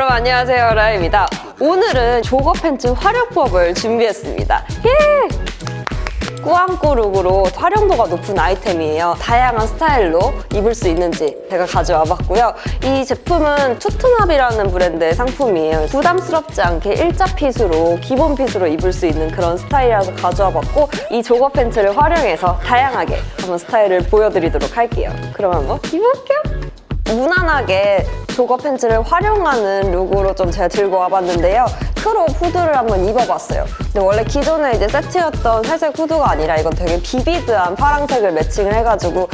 여러분 안녕하세요. 라입니다. 오늘은 조거 팬츠 활용법을 준비했습니다. 예! 꾸안꾸 룩으로 활용도가 높은 아이템이에요. 다양한 스타일로 입을 수 있는지 제가 가져와 봤고요. 이 제품은 투트납이라는 브랜드의 상품이에요. 부담스럽지 않게 일자 핏으로 기본 핏으로 입을 수 있는 그런 스타일이라서 가져와 봤고 이 조거 팬츠를 활용해서 다양하게 한번 스타일을 보여드리도록 할게요. 그럼 한번 입어볼게요 무난하게 조거 팬츠를 활용하는 룩으로 좀 제가 들고 와봤는데요. 크롭 후드를 한번 입어봤어요. 근데 원래 기존에 이제 세트였던 회색 후드가 아니라 이건 되게 비비드한 파랑색을 매칭을 해가지고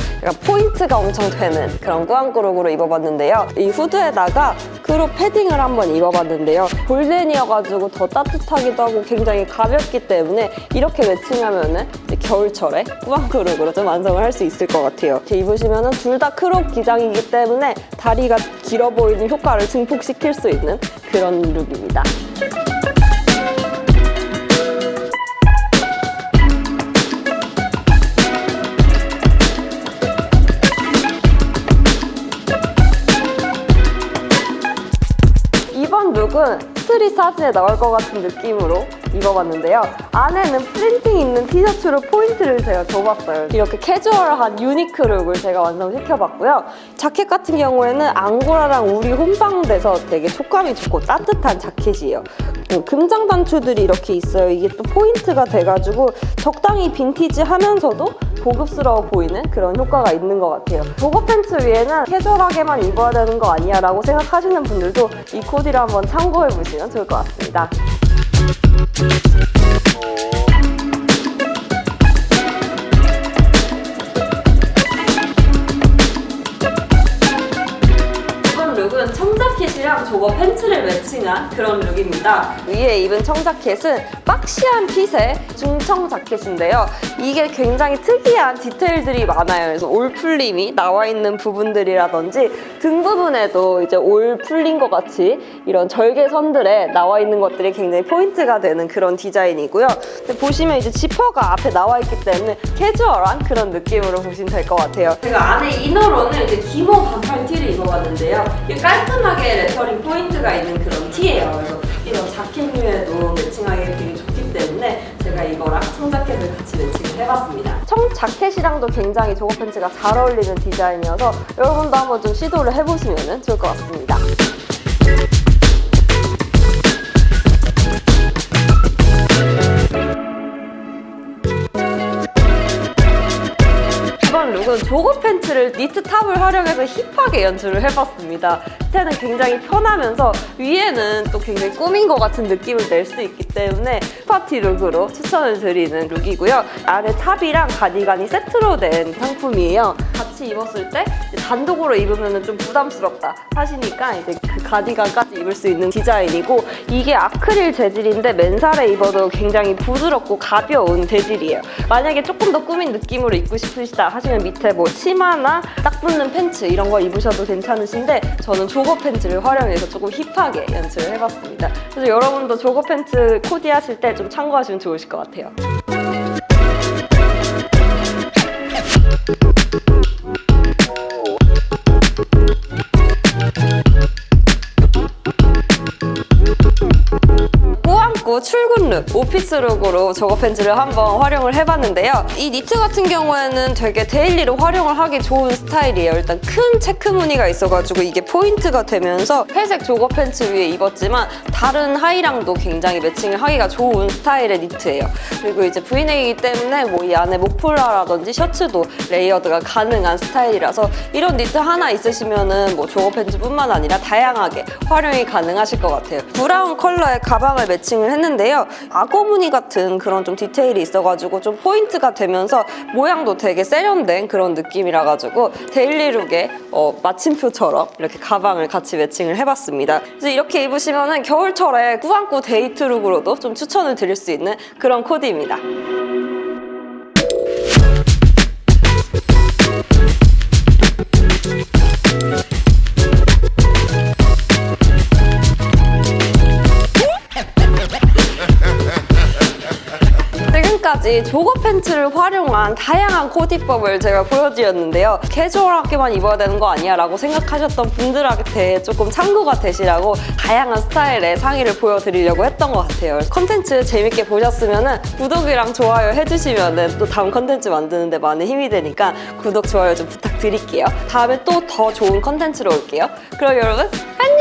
포인트가 엄청 되는 그런 꾸안꾸 룩으로 입어봤는데요. 이 후드에다가 크롭 패딩을 한번 입어봤는데요. 골덴이어가지고 더 따뜻하기도 하고 굉장히 가볍기 때문에 이렇게 매칭하면은 겨울철에 꾸안꾸 룩으로 좀 완성을 할 수 있을 것 같아요. 이렇게 입으시면은 둘 다 크롭 기장이기 때문에 다리가 길어 보이는 효과를 증폭시킬 수 있는 그런 룩입니다. 룩은 스트릿 사진에 나올 것 같은 느낌으로 입어봤는데요. 안에는 프린팅 있는 티셔츠로 포인트를 제가 줘봤어요. 이렇게 캐주얼한 유니크 룩을 제가 완성시켜봤고요. 자켓 같은 경우에는 앙고라랑 우리 혼방돼서 되게 촉감이 좋고 따뜻한 자켓이에요. 그 금장 단추들이 이렇게 있어요. 이게 또 포인트가 돼가지고 적당히 빈티지 하면서도 고급스러워 보이는 그런 효과가 있는 것 같아요. 조거 팬츠 위에는 캐주얼하게만 입어야 되는 거 아니야 라고 생각하시는 분들도 이 코디를 한번 참고해 보시면 좋을 것 같습니다. 청자켓이랑 조거 팬츠를 매칭한 그런 룩입니다. 위에 입은 청자켓은 박시한 핏의 중청 자켓인데요. 이게 굉장히 특이한 디테일들이 많아요. 그래서 올 풀림이 나와 있는 부분들이라든지 등 부분에도 이제 올 풀린 것 같이 이런 절개선들에 나와 있는 것들이 굉장히 포인트가 되는 그런 디자인이고요. 보시면 이제 지퍼가 앞에 나와 있기 때문에 캐주얼한 그런 느낌으로 보시면 될 것 같아요. 제가 안에 이너로는 이제 기모 반팔 티를 입어봤는데요. 깔끔하게 레터링 포인트 가 있는 그런 티예요. 그래서 이런 자켓류에도 매칭하기 되게 좋기 때문에 제가 이거랑 청자켓을 같이 매칭을 해봤습니다. 청 자켓이랑도 굉장히 조거 팬츠가 잘 어울리는 디자인이어서 여러분도 한번 좀 시도를 해보시면 좋을 것 같습니다. 룩은 조거 팬츠를 니트 탑을 활용해서 힙하게 연출을 해봤습니다. 밑에는 굉장히 편하면서 위에는 또 굉장히 꾸민 것 같은 느낌을 낼 수 있기 때문에 파티 룩으로 추천을 드리는 룩이고요. 아래 탑이랑 가디건이 세트로 된 상품이에요. 같이 입었을 때 단독으로 입으면 좀 부담스럽다 하시니까 이제 그 가디건까지 입을 수 있는 디자인이고 이게 아크릴 재질인데 맨살에 입어도 굉장히 부드럽고 가벼운 재질이에요. 만약에 조금 더 꾸민 느낌으로 입고 싶으시다 하시면 밑에 뭐 치마나 딱 붙는 팬츠 이런 거 입으셔도 괜찮으신데 저는 조거 팬츠를 활용해서 조금 힙하게 연출을 해봤습니다. 그래서 여러분도 조거 팬츠 코디하실 때 좀 참고하시면 좋으실 것 같아요. 룩, 오피스 룩으로 저거 팬츠를 한번 활용을 해봤는데요. 이 니트 같은 경우에는 되게 데일리로 활용을 하기 좋은 스타일이에요. 일단 큰 체크 무늬가 있어가지고 이게 포인트가 되면서 회색 조거 팬츠 위에 입었지만 다른 하의랑도 굉장히 매칭을 하기가 좋은 스타일의 니트예요. 그리고 이제 브이넥이기 때문에 뭐 이 안에 목폴라라든지 셔츠도 레이어드가 가능한 스타일이라서 이런 니트 하나 있으시면은 뭐 조거 팬츠뿐만 아니라 다양하게 활용이 가능하실 것 같아요. 브라운 컬러의 가방을 매칭을 했는데요. 악어 무늬 같은 그런 좀 디테일이 있어가지고 좀 포인트가 되면서 모양도 되게 세련된 그런 느낌이라 가지고 데일리룩의 어, 마침표처럼 이렇게 가방을 같이 매칭을 해봤습니다. 그래서 이렇게 입으시면은 겨울철에 꾸안꾸 데이트룩으로도 좀 추천을 드릴 수 있는 그런 코디입니다. 지금까지 조거 팬츠를 활용한 다양한 코디법을 제가 보여드렸는데요. 캐주얼하게만 입어야 되는 거 아니야 라고 생각하셨던 분들한테 조금 참고가 되시라고 다양한 스타일의 상의를 보여드리려고 했던 것 같아요. 컨텐츠 재밌게 보셨으면 구독이랑 좋아요 해주시면 또 다음 컨텐츠 만드는데 많은 힘이 되니까 구독, 좋아요 좀 부탁드릴게요. 다음에 또 더 좋은 컨텐츠로 올게요. 그럼 여러분 안녕!